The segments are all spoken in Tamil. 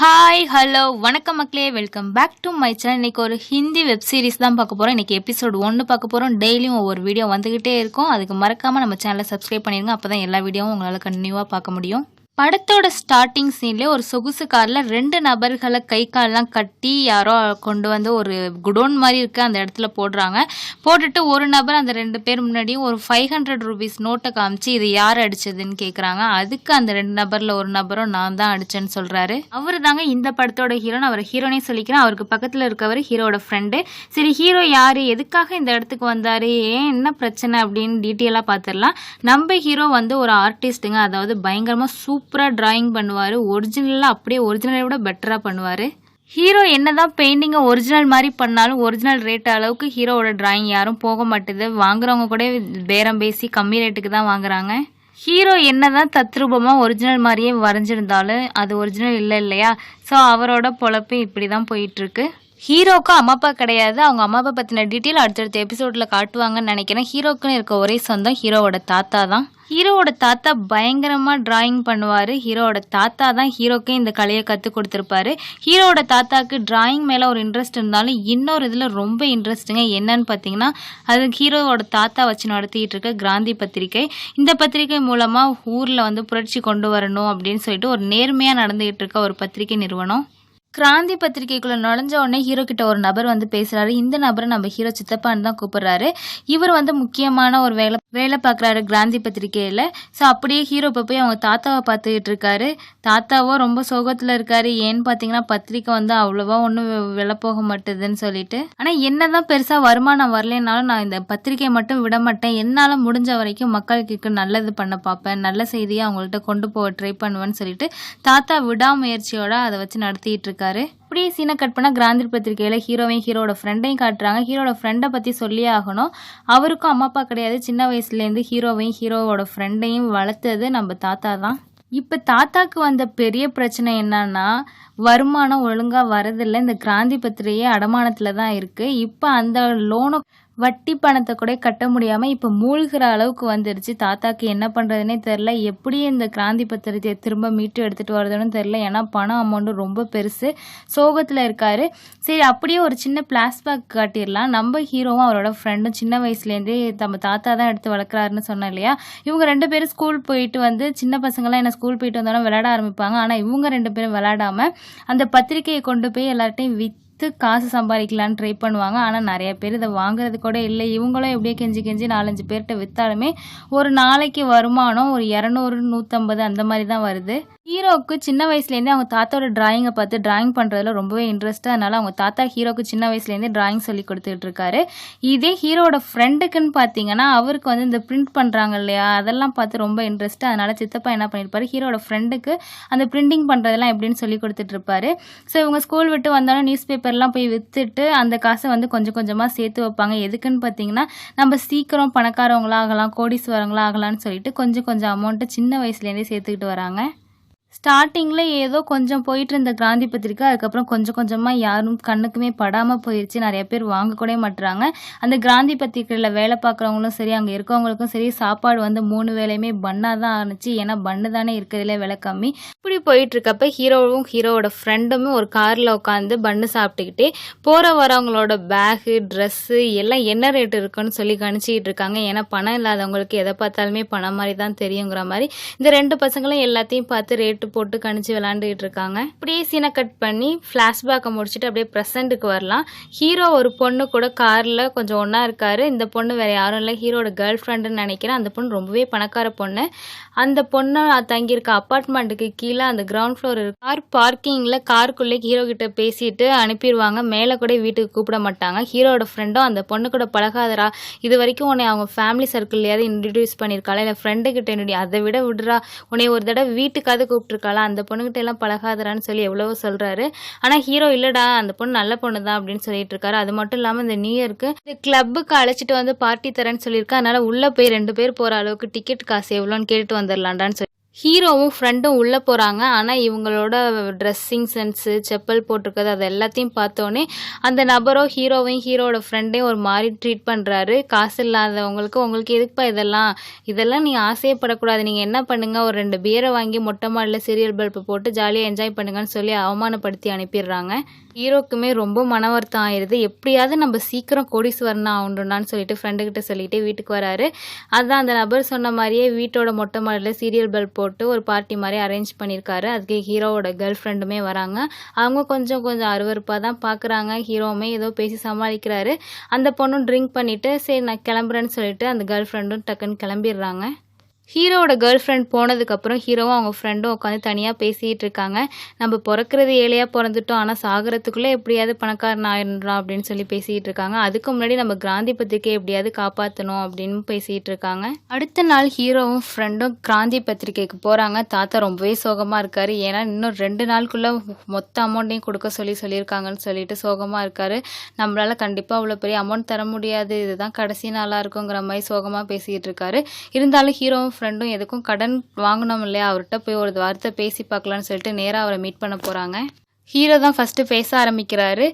ஹாய் ஹலோ வணக்கம் மக்களே. Welcome back to my channel இன்னைக்கு ஒரு ஹிந்தி வெப் சீரிஸ் தான் பார்க்க போகிறோம் இன்னைக்கு எபிசோட் ஒன்று பார்க்க போகிறோம் டெய்லியும் ஒவ்வொரு வீடியோ வந்துக்கிட்டே இருக்கும். அதுக்கு மறக்காமல் நம்ம சேனலை சப்ஸ்கிரைப் பண்ணிடுங்க அப்போ தான் எல்லா வீடியோவும் உங்களால் கண்டினியூவாக பார்க்க முடியும். படத்தோட ஸ்டார்டிங் சீன்லேயே ஒரு சொகுசு காரில் ரெண்டு நபர்களை கை கால்லாம் கட்டி யாரோ கொண்டு வந்து ஒரு குடோன் மாதிரி இருக்குது அந்த இடத்துல போடுறாங்க. போட்டுட்டு ஒரு நபர் அந்த ரெண்டு பேர் முன்னாடியும் ஒரு ஃபைவ் ஹண்ட்ரட் ருபீஸ் நோட்டை காமிச்சு இது யார் அடிச்சதுன்னு கேட்குறாங்க அதுக்கு அந்த ரெண்டு நபரில் ஒரு நபரும் நான் தான் அடிச்சேன்னு சொல்கிறாரு அவர் தாங்க இந்த படத்தோட ஹீரோன்னு அவர் ஹீரோனே சொல்லிக்கிறேன். அவருக்கு பக்கத்தில் இருக்கவர் ஹீரோட ஃப்ரெண்டு சரி ஹீரோ யார்? எதுக்காக இந்த இடத்துக்கு வந்தார்? ஏன் என்ன பிரச்சனை அப்படின்னு டீட்டெயிலாக பார்த்துடலாம் நம்ம ஹீரோ வந்து ஒரு ஆர்டிஸ்ட்டுங்க அதாவது பயங்கரமாக சூப்பர் சூப்பராக டிராயிங் பண்ணுவார். ஒரிஜினலாக அப்படியே ஒரிஜினலை விட பெட்டராக பண்ணுவார். ஹீரோ என்னதான் பெயிண்டிங்கை ஒரிஜினல் மாதிரி பண்ணாலும் ஒரிஜினல் ரேட் அளவுக்கு ஹீரோவோட டிராயிங் யாரும் போக மாட்டேது. வாங்குறவங்க கூட பேரம் பேசி கம்மி ரேட்டுக்கு தான் வாங்குறாங்க. ஹீரோ என்னதான் தத்ரூபமாக ஒரிஜினல் மாதிரியே வரைஞ்சிருந்தாலும் அது ஒரிஜினல் இல்லை இல்லையா? ஸோ அவரோட பொழப்பு இப்படி தான் போயிட்டுருக்கு ஹீரோக்கு அம்மா அப்பா கிடையாது. அவங்க அம்மா அப்பா பற்றின டீட்டெயில் அடுத்தடுத்த எபிசோடில் காட்டுவாங்கன்னு நினைக்கிறேன். ஹீரோக்குன்னு இருக்க ஒரே சொந்தம் ஹீரோவோட தாத்தா தான். ஹீரோவோட தாத்தா பயங்கரமாக டிராயிங் பண்ணுவார். ஹீரோவோட தாத்தா தான் ஹீரோக்கே இந்த கலையை கற்றுக் கொடுத்துருப்பாரு. ஹீரோவோட தாத்தாக்கு டிராயிங் மேலே ஒரு இன்ட்ரெஸ்ட் இருந்தாலும் இன்னொரு இதில் ரொம்ப இன்ட்ரெஸ்ட்டுங்க என்னன்னு பார்த்தீங்கன்னா அது ஹீரோவோட தாத்தா வச்சு நடத்திட்டு இருக்க கிராந்தி பத்திரிக்கை. இந்த பத்திரிக்கை மூலமாக ஊரில் வந்து புரட்சி கொண்டு வரணும் அப்படின்னு சொல்லிட்டு ஒரு நேர்மையாக நடந்துகிட்டு இருக்க ஒரு பத்திரிக்கை நிறுவனம். கிராந்தி பத்திரிகைக்குள்ள நுழைஞ்ச உடனே ஹீரோ கிட்ட ஒரு நபர் வந்து பேசுறாரு. இந்த நபரை நம்ம ஹீரோ சித்தப்பான்னு தான் கூப்பிடுறாரு. இவர் வந்து முக்கியமான ஒரு வேலை வேலை பார்க்குறாரு கிராந்தி பத்திரிகையில். ஸோ அப்படியே ஹீரோ இப்போ போய் அவங்க தாத்தாவை பார்த்துக்கிட்டு இருக்காரு. தாத்தாவோ ரொம்ப சோகத்தில் இருக்காரு. ஏன்னு பார்த்தீங்கன்னா பத்திரிக்கை வந்து அவ்வளோவா ஒன்றும் விலை போக மாட்டேதுன்னு சொல்லிட்டு. ஆனால் என்னதான் பெருசாக வருமானம் வரலனாலும் நான் இந்த பத்திரிக்கையை மட்டும் விட மாட்டேன். என்னால் முடிஞ்ச வரைக்கும் மக்களுக்கு நல்லது பண்ண பார்ப்பேன். நல்ல செய்தியை அவங்கள்ட்ட கொண்டு போக ட்ரை பண்ணுவேன்னு சொல்லிட்டு தாத்தா விடாமுயற்சியோட அதை வச்சு நடத்திட்டு பண்ணியிருக்காரு. இப்படி சீனை கட் பண்ணால் கிராந்தி பத்திரிகையில் ஹீரோவையும் ஹீரோட ஃப்ரெண்டையும் காட்டுறாங்க. ஹீரோட ஃப்ரெண்டை பற்றி சொல்லியே ஆகணும். அவருக்கும் அம்மா அப்பா கிடையாது. சின்ன வயசுலேருந்து ஹீரோவையும் ஹீரோவோட ஃப்ரெண்டையும் வளர்த்தது நம்ம தாத்தா தான். இப்போ தாத்தாக்கு வந்த பெரிய பிரச்சனை என்னன்னா வருமானம் ஒழுங்காக வரதில்லை. இந்த கிராந்தி பத்திரிகை அடமானத்தில் தான் இருக்குது இப்போ அந்த லோனை வட்டி பணத்தை கூட கட்ட முடியாமல் இப்போ மூழ்கிற அளவுக்கு வந்துடுச்சு தாத்தாக்கு என்ன பண்ணுறதுனே தெரில எப்படி இந்த கிராந்தி பத்திரத்தை திரும்ப மீட்டு எடுத்துகிட்டு வருதுன்னு தெரில ஏன்னா பணம் அமௌண்ட்டு ரொம்ப பெருசு. சோகத்தில் இருக்காரு. சரி அப்படியே ஒரு சின்ன பிளாஸ்பேக் காட்டிடலாம். நம்ம ஹீரோவும் அவரோட ஃப்ரெண்டும் சின்ன வயசுலேருந்தே நம்ம தாத்தா தான் எடுத்து வளர்க்குறாருன்னு சொன்னோம் இல்லையா? இவங்க ரெண்டு பேரும் ஸ்கூல் போயிட்டு வந்து சின்ன பசங்களாம் என்ன ஸ்கூல் போயிட்டு வந்தாலும் விளையாட ஆரம்பிப்பாங்க. ஆனால் இவங்க ரெண்டு பேரும் விளையாடாமல் அந்த பத்திரிக்கையை கொண்டு போய் எல்லார்ட்டையும் வித் விற்று காசு சம்பாதிக்கலான்னு ட்ரை பண்ணுவாங்க. ஆனால் நிறைய பேர் இதை வாங்குறது கூட இல்லை. இவங்களும் எப்படியே கெஞ்சி கெஞ்சி நாலஞ்சு பேர்கிட்ட விற்றாலுமே ஒரு நாளைக்கு வருமானம் ஒரு இரநூறு நூற்றம்பது அந்த மாதிரி தான் வருது. ஹீரோவுக்கு சின்ன வயசுலேருந்தே அவங்க தாத்தாவோட டிராயிங்கை பார்த்து டிராயிங் பண்ணுறதுல ரொம்பவே இன்ட்ரெஸ்ட்டு அதனால் அவங்க தாத்தா ஹீரோக்கு சின்ன வயசுலேருந்தே டிராயிங் சொல்லி கொடுத்துட்டு இருக்காரு. இதே ஹீரோட ஃப்ரெண்டுக்குன்னு பார்த்தீங்கன்னா அவருக்கு வந்து இந்த பிரிண்ட் பண்ணுறாங்க இல்லையா? அதெல்லாம் பார்த்து ரொம்ப இன்ட்ரெஸ்ட்டாக அதனால் சித்தப்பா என்ன பண்ணியிருப்பாரு ஹீரோட ஃப்ரெண்டுக்கு அந்த பிரிண்டிங் பண்ணுறதெல்லாம் எப்படின்னு சொல்லி கொடுத்துட்டு இருப்பாரு. ஸோ இவங்க ஸ்கூல் விட்டு வந்தாலும் நியூஸ் பேப்பர் பேப்பர்லாம் போய் விற்றுட்டு அந்த காசை வந்து கொஞ்சம் கொஞ்சமாக சேர்த்து வைப்பாங்க. எதுக்குன்னு பார்த்தீங்கன்னா நம்ம சீக்கிரம் பணக்காரவங்களாகலாம் கோடீஸ்வரங்களாக ஆகலாம்னு சொல்லிட்டு கொஞ்சம் கொஞ்சம் அமௌண்ட்டை சின்ன வயசுலேருந்தே சேர்த்துக்கிட்டு வராங்க. ஸ்டார்டிங்கில் ஏதோ கொஞ்சம் போயிட்டு இருந்த கிராந்தி பத்திரிக்கை அதுக்கப்புறம் கொஞ்சம் கொஞ்சமாக யாரும் கண்ணுக்குமே படாமல் போயிடுச்சு நிறைய பேர் வாங்கக்கூட மாட்டுறாங்க அந்த கிராந்தி பத்திரிக்கையில் வேலை பார்க்குறவங்களும் சரி அங்கே இருக்கவங்களுக்கும் சரி சாப்பாடு வந்து மூணு வேலையுமே பண்ணாக தான் ஆணுச்சு. ஏன்னா பண்ணு தானே இருக்கிறதுல விலை கம்மி. இப்படி போயிட்டுருக்கப்ப ஹீரோவும் ஹீரோவோட ஃப்ரெண்டுமே ஒரு காரில் உட்காந்து பண்ணு சாப்பிட்டுக்கிட்டே போகிற வரவங்களோட பேகு ட்ரெஸ்ஸு எல்லாம் என்ன ரேட் இருக்குன்னு சொல்லி கணிச்சிக்கிட்டு இருக்காங்க. ஏன்னா பணம் இல்லாதவங்களுக்கு எதை பார்த்தாலுமே பணம் மாதிரி தான் தெரியுங்கிற மாதிரி. இந்த ரெண்டு பசங்களும் எல்லாத்தையும் பார்த்து ரேட் போட்டு கணிச்சு விளாண்டுக்கிட்டு இருக்காங்க. அப்படியே சீனை கட் பண்ணி ஃப்ளாஷ்பேக்கை முடிச்சுட்டு அப்படியே ப்ரெசண்ட்டுக்கு வரலாம். ஹீரோ ஒரு பொண்ணு கூட காரில் கொஞ்சம் ஒன்றா இருக்காரு. இந்த பொண்ணு வேறு யாரும் இல்லை. ஹீரோட கேர்ள் ஃப்ரெண்டுன்னு நினைக்கிறேன். அந்த பொண்ணு ரொம்பவே பணக்கார பொண்ணு. அந்த பொண்ணு தங்கியிருக்க அப்பார்ட்மெண்ட்டுக்கு கீழே அந்த கிரவுண்ட் ஃப்ளோர் இருக்கு. கார் பார்க்கிங்கில் காருக்குள்ளே ஹீரோ கிட்ட பேசிட்டு அனுப்பிடுவாங்க. மேலே கூட வீட்டுக்கு கூப்பிட மாட்டாங்க. ஹீரோட ஃப்ரெண்டும் அந்த பொண்ணு கூட பழகாதரா இது வரைக்கும் உன்னை அவங்க ஃபேமிலி சர்க்கிள்லையாவது இன்ட்ரடியூஸ் பண்ணியிருக்காளா? இல்லை ஃப்ரெண்டு கிட்ட என்னுடைய அதை விட விடுறா? உன்னை ஒரு தடவை வீட்டுக்காவது கூப்பிட்டுருக்காளா அந்த பொண்ணுகிட்ட எல்லாம் பழகாதரான்னு சொல்லி எவ்வளவோ சொல்கிறாரு ஆனால் ஹீரோ இல்லைடா அந்த பொண்ணு நல்ல பொண்ணு தான் அப்படின்னு சொல்லிட்டு இருக்காரு அது மட்டும் இல்லாமல் இந்த நியூ இயருக்கு இந்த கிளப்புக்கு அழைச்சிட்டு வந்து பார்ட்டி தரேன்னு சொல்லியிருக்கா. அதனால உள்ளே போய் ரெண்டு பேர் போகிற அளவுக்கு டிக்கெட் காசு எவ்வளோன்னு கேட்டுட்டு வந்துடலான்டான்னு சொல்லி ஹீரோவும் ஃப்ரெண்டும் உள்ளே போகிறாங்க ஆனால் இவங்களோட ட்ரெஸ்ஸிங் சென்ஸு செப்பல் போட்டிருக்கிறது அது எல்லாத்தையும் பார்த்தோன்னே அந்த நபரோ ஹீரோவையும் ஹீரோவோட ஃப்ரெண்டையும் ஒரு மாதிரி ட்ரீட் பண்ணுறாரு காசு இல்லாதவங்களுக்கு உங்களுக்கு எதுக்குப்பா இதெல்லாம்? இதெல்லாம் நீங்கள் ஆசையப்படக்கூடாது. நீங்கள் என்ன பண்ணுங்கள் ஒரு ரெண்டு பியரை வாங்கி மொட்டை மாடியில் சீரியல் பல்பு போட்டு ஜாலியாக என்ஜாய் பண்ணுங்கன்னு சொல்லி அவமானப்படுத்தி அனுப்பிடுறாங்க. ஹீரோக்குமே ரொம்ப மன வருத்தம் ஆயிடுது எப்படியாவது நம்ம சீக்கிரம் கோடீஸ்வரன் ஆகணும்டான்னு சொல்லிட்டு ஃப்ரெண்டுக்கிட்ட சொல்லிட்டு வீட்டுக்கு வராரு. அதுதான் அந்த நபர் சொன்ன மாதிரியே வீட்டோட மொட்டை மாடலில் சீரியல் பல்ப் போட்டு ஒரு பார்ட்டி மாதிரி அரேஞ்ச் பண்ணியிருக்காரு அதுக்கு ஹீரோவோட கேர்ள் ஃப்ரெண்டுமே வராங்க. அவங்க கொஞ்சம் கொஞ்சம் அருவருப்பாக தான் பார்க்குறாங்க ஹீரோவுமே ஏதோ பேசி சமாளிக்கிறாரு. அந்த பொண்ணும் ட்ரிங்க் பண்ணிவிட்டு சரி நான் கிளம்புறேன்னு சொல்லிட்டு அந்த கேர்ள் ஃப்ரெண்டும் டக்குன்னு கிளம்பிடுறாங்க. ஹீரோவோட கேர்ள் ஃப்ரெண்ட் போனதுக்கப்புறம் ஹீரோவும் அவங்க ஃப்ரெண்டும் உட்காந்து தனியாக பேசிகிட்டு இருக்காங்க. நம்ம பிறக்கிறது ஏழையாக பிறந்துட்டோம். ஆனால் சாகிறதுக்குள்ளே எப்படியாவது பணக்காரன் ஆயிடுறோம் அப்படின்னு சொல்லி பேசிகிட்டு இருக்காங்க. அதுக்கு முன்னாடி நம்ம கிராந்தி பத்திரிக்கை எப்படியாவது காப்பாற்றணும் அப்படின்னு பேசிகிட்டு இருக்காங்க. அடுத்த நாள் ஹீரோவும் ஃப்ரெண்டும் கிராந்தி பத்திரிக்கைக்கு போகிறாங்க தாத்தா ரொம்பவே சோகமாக இருக்காரு. ஏன்னா இன்னும் ரெண்டு நாளுக்குள்ளே மொத்த அமௌண்ட்டையும் கொடுக்க சொல்லி சொல்லியிருக்காங்கன்னு சொல்லிட்டு சோகமாக இருக்காரு. நம்மளால் கண்டிப்பாக அவ்வளோ பெரிய அமௌண்ட் தர முடியாது. இதுதான் கடைசி நாளாக இருக்குங்கிற மாதிரி சோகமாக பேசிக்கிட்டு இருக்காரு. இருந்தாலும் ஹீரோவும் ஃப்ரெண்டும் எதுக்கும் கடன் வாங்கினோம் இல்லையா? அவர்கிட்ட போய் ஒரு வார்த்தை பேசி பார்க்கலான்னு சொல்லிட்டு நேராக அவரை மீட் பண்ண போகிறாங்க ஹீரோ தான் ஃபஸ்ட்டு பேச ஆரம்பிக்கிறாரு.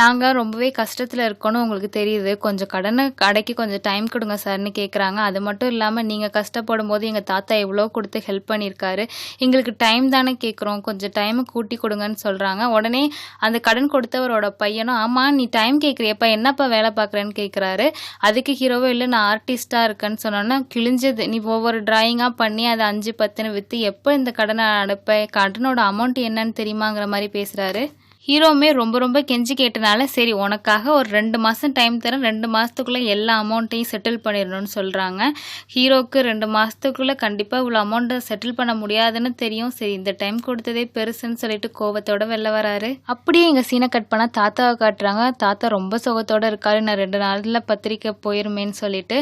நாங்கள் ரொம்பவே கஷ்டத்தில் இருக்கோன்னு உங்களுக்கு தெரியுது. கொஞ்சம் கடனை கடைக்கு கொஞ்சம் டைம் கொடுங்க சார்னு கேட்குறாங்க அது மட்டும் இல்லாமல் நீங்கள் கஷ்டப்படும் போது எங்கள் தாத்தா எவ்வளோ கொடுத்து ஹெல்ப் பண்ணியிருக்காரு. எங்களுக்கு டைம் தானே கேட்குறோம் கொஞ்சம் டைமை கூட்டி கொடுங்கன்னு சொல்கிறாங்க உடனே அந்த கடன் கொடுத்தவரோட பையனும் ஆமாம் நீ டைம் கேட்குறியப்பா என்னப்பா வேலை பார்க்குறேன்னு கேட்குறாரு அதுக்கு ஹீரோவோ இல்லை நான் ஆர்டிஸ்ட்டாக இருக்கேன்னு சொன்னோன்னா கிழிஞ்சது. நீ ஒவ்வொரு ட்ராயிங்காக பண்ணி அதை அஞ்சு பத்துன்னு விற்று எப்போ இந்த கடனை அனுப்ப? கடனோட அமௌண்ட் என்னன்னு தெரியுமாங்கிற மாதிரி பேசுகிறாரு ஹீரோவுமே ரொம்ப ரொம்ப கெஞ்சி கேட்டனால சரி உனக்காக ஒரு ரெண்டு மாதம் டைம் தரேன். ரெண்டு மாதத்துக்குள்ளே எல்லா அமௌண்ட்டையும் செட்டில் பண்ணிடணும்னு சொல்கிறாங்க ஹீரோவுக்கு ரெண்டு மாதத்துக்குள்ளே கண்டிப்பாக இவ்வளோ அமௌண்ட்டை செட்டில் பண்ண முடியாதுன்னு தெரியும். சரி இந்த டைம் கொடுத்ததே பெருசுன்னு சொல்லிட்டு கோவத்தோட வெளில வராரு. அப்படியே எங்கள் சீனை கட் பண்ணால் தாத்தாவை காட்டுறாங்க. தாத்தா ரொம்ப சுகத்தோடு இருக்காரு. நான் ரெண்டு நாளில் பத்திரிக்கை போயிருமேன்னு சொல்லிட்டு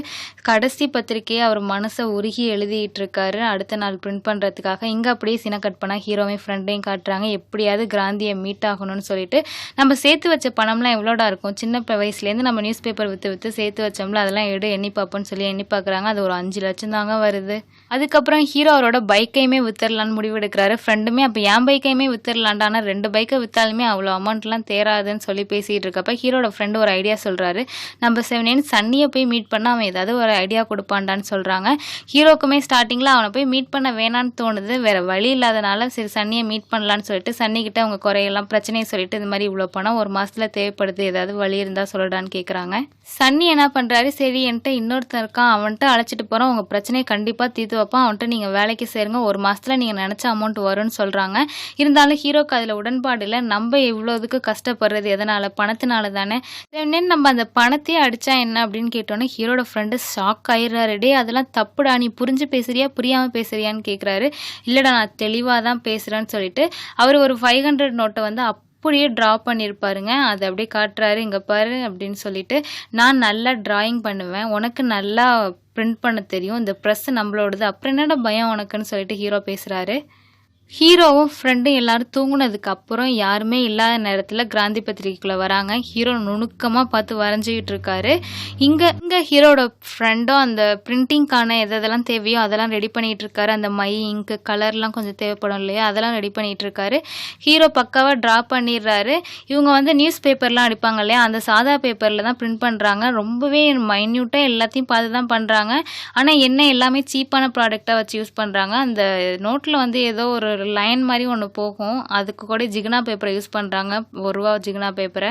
கடைசி பத்திரிக்கையை அவர் மனசை உருகி எழுதிட்டு இருக்காரு. அடுத்த நாள் பிரிண்ட் பண்ணுறதுக்காக இங்கே அப்படியே சீனை கட் பண்ணால் ஹீரோவையும் ஃப்ரெண்டையும் காட்டுறாங்க. எப்படியாவது கிராந்தியை மீட் ஆகணும். ஆகணும்னு சொல்லிட்டு நம்ம சேர்த்து வச்ச பணம்லாம் எவ்வளோடா இருக்கும்? சின்ன வயசுலேருந்து நம்ம நியூஸ் பேப்பர் விற்று விற்று சேர்த்து வச்சோம்ல அதெல்லாம் எடு எண்ணி பார்ப்போம்னு சொல்லி எண்ணி பார்க்குறாங்க. அது ஒரு அஞ்சு லட்சம் தாங்க வருது. அதுக்கப்புறம் ஹீரோ அவரோட பைக்கையுமே வித்துடலான்னு முடிவெடுக்கிறாரு ஃப்ரெண்டுமே அப்போ என் பைக்கையுமே வித்துடலான்டா ஆனால் ரெண்டு பைக்கை விற்றாலுமே அவ்வளோ அமௌண்ட்லாம் தேராதுன்னு சொல்லி பேசிகிட்டு இருக்கப்ப ஹீரோட ஃப்ரெண்டு ஒரு ஐடியா சொல்கிறாரு நம்ம செவனேன்னு சன்னியை போய் மீட் பண்ணால் அவன் ஏதாவது ஒரு ஐடியா கொடுப்பான்டான்னு சொல்கிறாங்க ஹீரோக்குமே ஸ்டார்டிங்கில் அவனை போய் மீட் பண்ண வேணான்னு தோணுது. வேறு வழி இல்லாதனால சரி சன்னியை மீட் பண்ணலான்னு சொல்லிட்டு சன்னிக்கிட்ட அவங்க குறையெல்லாம் பிரச்சனை பிரச்சனையை சொல்லிட்டு இந்த மாதிரி இவ்வளோ பணம் ஒரு மாதத்தில் தேவைப்படுது ஏதாவது வழி இருந்தால் சொல்லடான்னு கேட்குறாங்க சன்னி என்ன பண்ணுறாரு சரி என்கிட்ட இன்னொருத்தன் இருக்கான் அவன்கிட்ட அழைச்சிட்டு போகிறோம் உங்கள் பிரச்சனையை கண்டிப்பாக தீர்த்து வைப்பான். அவன்கிட்ட நீங்கள் வேலைக்கு சேருங்க. ஒரு மாதத்தில் நீங்கள் நினச்ச அமௌண்ட் வரும்னு சொல்கிறாங்க இருந்தாலும் ஹீரோக்கு அதில் உடன்பாடு இல்லை. நம்ம இவ்வளோ இதுக்கு கஷ்டப்படுறது எதனால்? பணத்தினால தானே. நம்ம அந்த பணத்தையே அடித்தா என்ன அப்படின்னு கேட்டோன்னே ஹீரோட ஃப்ரெண்டு ஷாக் ஆயிடுறாரு. டே அதெல்லாம் தப்புடா. நீ புரிஞ்சு பேசுறியா? புரியாமல் பேசுறியான்னு கேட்குறாரு இல்லைடா நான் தெளிவாக தான் பேசுகிறேன்னு சொல்லிட்டு அவர் ஒரு ஃபைவ் ஹண்ட்ரட் நோட்டை வந்து அப் அப்படியே ட்ரா பண்ணியிருப்பாருங்க அதை அப்படியே காட்டுறாரு இங்கே பாரு அப்படின்னு சொல்லிட்டு நான் நல்லா ட்ராயிங் பண்ணுவேன். உனக்கு நல்லா பிரிண்ட் பண்ண தெரியும். இந்த ப்ரெஸ் நம்மளோடது. அப்புறம் என்னடா பயம் உனக்குன்னு சொல்லிட்டு ஹீரோ பேசுகிறாரு ஹீரோவும் ஃப்ரெண்டும் எல்லாரும் தூங்கினதுக்கு அப்புறம் யாருமே இல்லாத நேரத்தில் கிராந்தி பத்திரிகைக்குள்ளே வராங்க. ஹீரோ நுணுக்கமாக பார்த்து வரைஞ்சிக்கிட்டு இருக்காரு. இங்கே இங்கே ஹீரோட ஃப்ரெண்டும் அந்த பிரிண்டிங்க்கான எது எதெல்லாம் தேவையோ அதெல்லாம் ரெடி பண்ணிகிட்டு இருக்காரு. அந்த மை இங்கு கலர்லாம் கொஞ்சம் தேவைப்படும் இல்லையா? அதெல்லாம் ரெடி பண்ணிகிட்டு இருக்காரு. ஹீரோ பக்காவாக ட்ரா பண்ணிடுறாரு. இவங்க வந்து நியூஸ் பேப்பர்லாம் அடிப்பாங்க இல்லையா? அந்த சாதா பேப்பரில் தான் பிரிண்ட் பண்ணுறாங்க ரொம்பவே மைன்யூட்டாக எல்லாத்தையும் பார்த்து தான் பண்ணுறாங்க ஆனால் என்ன எல்லாமே சீப்பான ப்ராடக்டாக வச்சு யூஸ் பண்ணுறாங்க அந்த நோட்டில் வந்து ஏதோ ஒரு லைன் மாதிரி ஒன்று போகும். அதுக்கு கூட ஜிகினா பேப்பரை யூஸ் பண்ணுறாங்க ஒரு ரூபா ஜிகினா பேப்பரை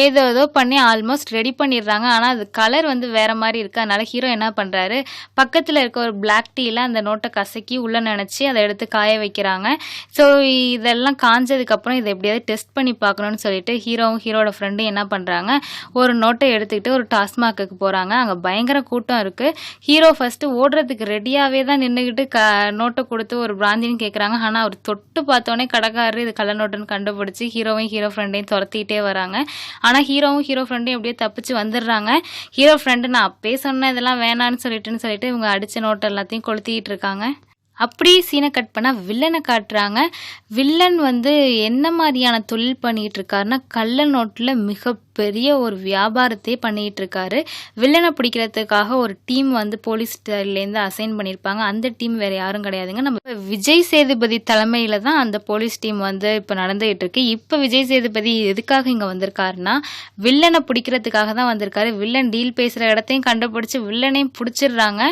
ஏதோ ஏதோ பண்ணி ஆல்மோஸ்ட் ரெடி பண்ணிடுறாங்க. ஆனால் அது கலர் வந்து வேற மாதிரி இருக்குது அதனால ஹீரோ என்ன பண்ணுறாரு பக்கத்தில் இருக்க ஒரு பிளாக் டீயில் அந்த நோட்டை கசக்கி உள்ளே நினச்சி அதை எடுத்து காய வைக்கிறாங்க. ஸோ இதெல்லாம் காஞ்சதுக்கப்புறம் இதை எப்படியாவது டெஸ்ட் பண்ணி பார்க்கணும்னு சொல்லிட்டு ஹீரோவும் ஹீரோட ஃப்ரெண்டும் என்ன பண்ணுறாங்க ஒரு நோட்டை எடுத்துக்கிட்டு ஒரு டாஸ்மாக்கு போகிறாங்க அங்கே பயங்கர கூட்டம் இருக்குது ஹீரோ ஃபஸ்ட்டு ஓடுறதுக்கு ரெடியாகவே தான் நின்றுக்கிட்டு க நோட்டை கொடுத்து ஒரு பிராந்தின்னு கேட்குறாங்க ஆனால் அவர் தொட்டு பார்த்தோன்னே கடைக்காரர் இது கள்ள நோட்டுன்னு கண்டுபிடிச்சி ஹீரோவையும் ஹீரோ ஃப்ரெண்டையும் துரத்திக்கிட்டே வராங்க. ஆனால் ஹீரோவும் ஹீரோ ஃப்ரெண்டும் எப்படியோ தப்பிச்சு வந்துடுறாங்க. ஹீரோ ஃப்ரெண்டு நான் அப்பயே சொன்னேன் இதெல்லாம் வேணான்னு சொல்லிட்டுன்னு சொல்லிட்டு இவங்க அடித்த நோட்டு எல்லாத்தையும் கொளுத்திக்கிட்டு இருக்காங்க. அப்படியே சீனை கட் பண்ணால் வில்லனை காட்டுறாங்க. வில்லன் வந்து என்ன மாதிரியான தொழில் பண்ணிகிட்டு இருக்காருன்னா கள்ள நோட்டில் மிக பெரிய ஒரு வியாபாரத்தையே பண்ணிகிட்டு இருக்காரு வில்லனை பிடிக்கிறதுக்காக ஒரு டீம் வந்து போலீஸ்லேருந்து அசைன் பண்ணியிருப்பாங்க. அந்த டீம் வேறு யாரும் கிடையாதுங்க. நம்ம விஜய் சேதுபதி தலைமையில் தான் அந்த போலீஸ் டீம் வந்து இப்போ நடந்துகிட்டு இருக்கு இப்போ விஜய் சேதுபதி எதுக்காக இங்கே வந்திருக்காருன்னா வில்லனை பிடிக்கிறதுக்காக தான் வந்திருக்காரு. வில்லன் டீல் பேசுகிற இடத்தையும் கண்டுபிடிச்சி வில்லனையும் பிடிச்சிடுறாங்க.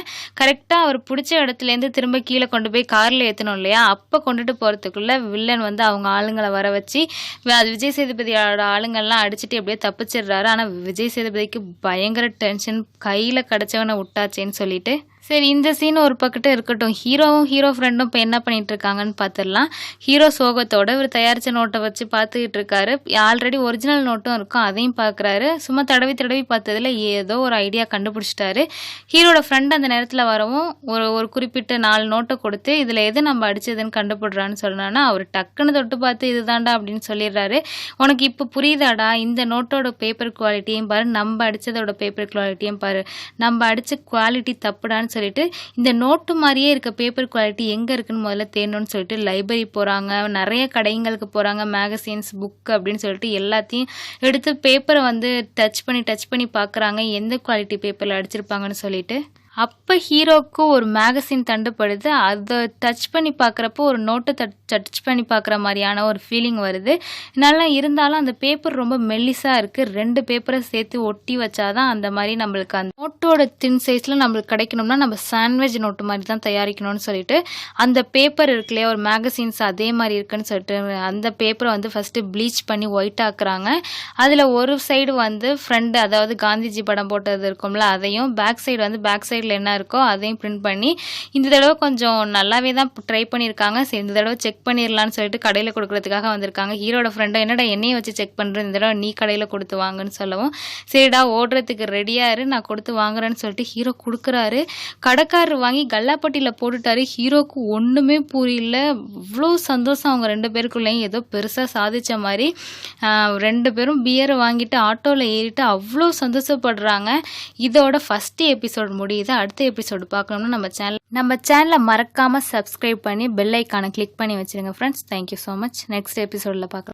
கரெக்டாக அவர் பிடிச்ச இடத்துலேருந்து திரும்ப கீழே கொண்டு போய் காரில் ஏற்றணும் இல்லையா? அப்போ கொண்டுட்டு போகிறதுக்குள்ளே வில்லன் வந்து அவங்க ஆளுங்களை வர வச்சு அது விஜய் சேதுபதியோட ஆளுங்கள்லாம் அடிச்சுட்டு எப்படியோ தப்பிச்சிடுறாரு. ஆனால் விஜய் சேதுபதிக்கு பயங்கர டென்ஷன் கையில் கிடச்சவனை விட்டாச்சேன்னு சொல்லிட்டு சரி இந்த சீன் ஒரு பக்கத்து இருக்கட்டும். ஹீரோவும் ஹீரோ ஃப்ரெண்டும் இப்போ என்ன பண்ணிட்டு இருக்காங்கன்னு பார்த்துடலாம் ஹீரோ சோகத்தோட இவர் தயாரித்த நோட்டை வச்சு பார்த்துக்கிட்டு இருக்காரு. ஆல்ரெடி ஒரிஜினல் நோட்டும் இருக்கும் அதையும் பார்க்குறாரு சும்மா தடவி தடவி பார்த்ததில் ஏதோ ஒரு ஐடியா கண்டுபிடிச்சிட்டாரு. ஹீரோட ஃப்ரெண்ட் அந்த நேரத்தில் வரவும் ஒரு ஒரு குறிப்பிட்ட நாலு நோட்டை கொடுத்து இதில் எது நம்ம அடிச்சதுன்னு கண்டுபிடுறான்னு சொன்னான்னா அவர் டக்குன்னு தொட்டு பார்த்து இதுதான்டா அப்படின்னு சொல்லிடுறாரு. உனக்கு இப்போ புரியுதாடா? இந்த நோட்டோட பேப்பர் குவாலிட்டியும் பாரு. நம்ம அடித்ததோட பேப்பர் குவாலிட்டியும் பாரு. நம்ம அடித்த குவாலிட்டி தப்புடான்னு சொல்லிட்டு இந்த நோட்டு மாதிரியே இருக்க பேப்பர் குவாலிட்டி எங்கே இருக்குன்னு முதல்ல தேடணும்னு சொல்லிட்டு லைப்ரரி போகிறாங்க நிறைய கடைங்களுக்கு போகிறாங்க மேகசின்ஸ் புக் அப்படின்னு சொல்லிட்டு எல்லாத்தையும் எடுத்து பேப்பரை வந்து டச் பண்ணி டச் பண்ணி பார்க்குறாங்க. எந்த குவாலிட்டி பேப்பரில் அடிச்சிருப்பாங்கன்னு சொல்லிட்டு. அப்போ ஹீரோக்கு ஒரு மேகசின் தண்டுப்படுது அதை டச் பண்ணி பார்க்குறப்போ ஒரு நோட்டை டச் டச் பண்ணி பார்க்குற மாதிரியான ஒரு ஃபீலிங் வருது. நல்லா இருந்தாலும் அந்த பேப்பர் ரொம்ப மெல்லிஸாக இருக்குது ரெண்டு பேப்பரை சேர்த்து ஒட்டி வச்சாதான் அந்த மாதிரி நம்மளுக்கு அந்த நோட்டோட தின் சைஸில் நம்மளுக்கு கிடைக்கணும்னா நம்ம சாண்ட்விச் நோட்டு மாதிரி தான் தயாரிக்கணும்னு சொல்லிட்டு அந்த பேப்பர் இருக்கு இல்லையா ஒரு மேகசின்ஸ் அதே மாதிரி இருக்குன்னு சொல்லிட்டு அந்த பேப்பரை வந்து ஃபஸ்ட்டு ப்ளீச் பண்ணி ஒயிட் ஆக்குறாங்க. அதில் ஒரு சைடு வந்து ஃப்ரண்ட் அதாவது காந்திஜி படம் போட்டது இருக்கும்ல அதையும் பேக் சைடு வந்து பேக் சைடில் என்ன இருக்கோ அதையும் பிரிண்ட் பண்ணி இந்த தடவை கொஞ்சம் நல்லாவே தான் ட்ரை பண்ணியிருக்காங்க சரி இந்த தடவை செக் பண்ணிடலான்னு சொல்லிட்டு கடையில் கொடுக்குறதுக்காக வந்திருக்காங்க. ஹீரோட ஃப்ரெண்டும் என்னடா என்னையை வச்சு செக் பண்ணுறேன் இந்த தடவை நீ கடையில் கொடுத்து வாங்குன்னு சொல்லவும் சரிடா ஓடுறதுக்கு ரெடியாக இரு நான் கொடுத்து வாங்குறேன்னு சொல்லிட்டு ஹீரோ கொடுக்குறாரு. கடைக்காரர் வாங்கி கல்லாப்பட்டியில் போட்டுட்டாரு. ஹீரோக்கு ஒன்றுமே புரியல. இவ்வளோ சந்தோஷம் அவங்க ரெண்டு பேருக்குள்ளேயும். ஏதோ பெருசாக சாதித்த மாதிரி ரெண்டு பேரும் பியரை வாங்கிட்டு ஆட்டோவில் ஏறிட்டு அவ்வளோ சந்தோஷப்படுறாங்க. இதோட ஃபஸ்ட்டு எபிசோட் முடியுது. அடுத்த எபிசோடு பார்க்கணும்னா நம்ம சேனல் நம்ம சேனலை மறக்காமல் சப்ஸ்கிரைப் பண்ணி பெல் ஐக்கானை கிளிக் பண்ணி வச்சுருங்க friends thank you so much next எபிசோடில் பார்க்கலாம்.